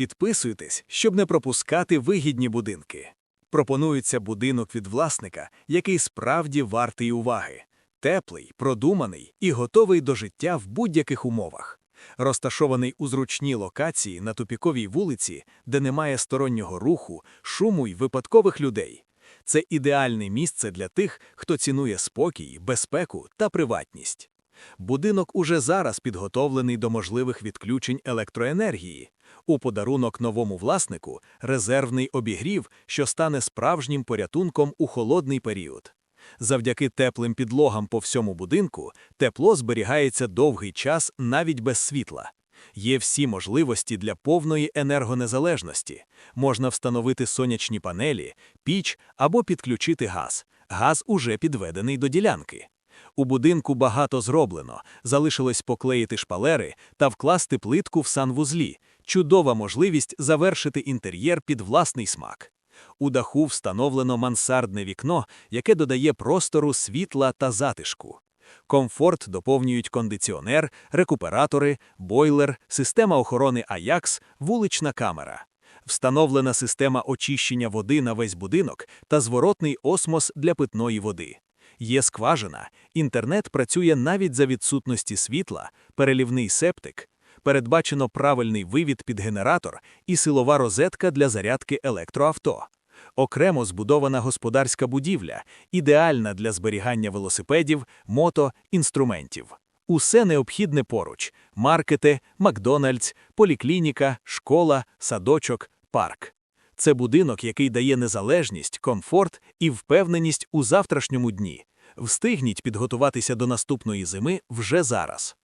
Підписуйтесь, щоб не пропускати вигідні будинки. Пропонується будинок від власника, який справді вартий уваги. Теплий, продуманий і готовий до життя в будь-яких умовах. Розташований у зручній локації на тупіковій вулиці, де немає стороннього руху, шуму й випадкових людей. Це ідеальне місце для тих, хто цінує спокій, безпеку та приватність. Будинок уже зараз підготовлений до можливих відключень електроенергії. У подарунок новому власнику резервний обігрів, що стане справжнім порятунком у холодний період. Завдяки теплим підлогам по всьому будинку тепло зберігається довгий час навіть без світла. Є всі можливості для повної енергонезалежності. Можна встановити сонячні панелі, піч або підключити газ. Газ уже підведений до ділянки. У будинку багато зроблено, залишилось поклеїти шпалери та вкласти плитку в санвузлі. Чудова можливість завершити інтер'єр під власний смак. У даху встановлено мансардне вікно, яке додає простору світла та затишку. Комфорт доповнюють кондиціонер, рекуператори, бойлер, система охорони Аякс, вулична камера. Встановлена система очищення води на весь будинок та зворотний осмос для питної води. Є скважина, інтернет працює навіть за відсутності світла, перелівний септик, передбачено правильний вивід під генератор і силова розетка для зарядки електроавто. Окремо збудована господарська будівля, ідеальна для зберігання велосипедів, мото, інструментів. Усе необхідне поруч: маркети, Макдональдс, поліклініка, школа, садочок, парк. Це будинок, який дає незалежність, комфорт і впевненість у завтрашньому дні. Встигніть підготуватися до наступної зими вже зараз.